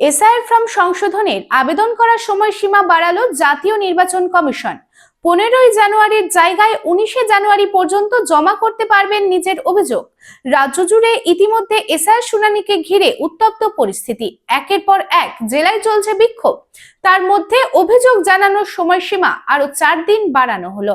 SIR form সংশোধনের আবেদন করার সময়সীমা বাড়ালো জাতীয় নির্বাচন কমিশন। পনেরোই জানুয়ারির জায়গায় উনিশে জানুয়ারি পর্যন্ত জমা করতে পারবেন নিজের অভিযোগ। রাজ্য জুড়ে ইতিমধ্যে এসআইআর শুনানিকে ঘিরে উত্তপ্ত পরিস্থিতি। একের পর এক জেলায় চলছে বিক্ষোভ। তার মধ্যে অভিযোগ জানানোর সময়সীমা আরও চার দিন বাড়ানো হলো।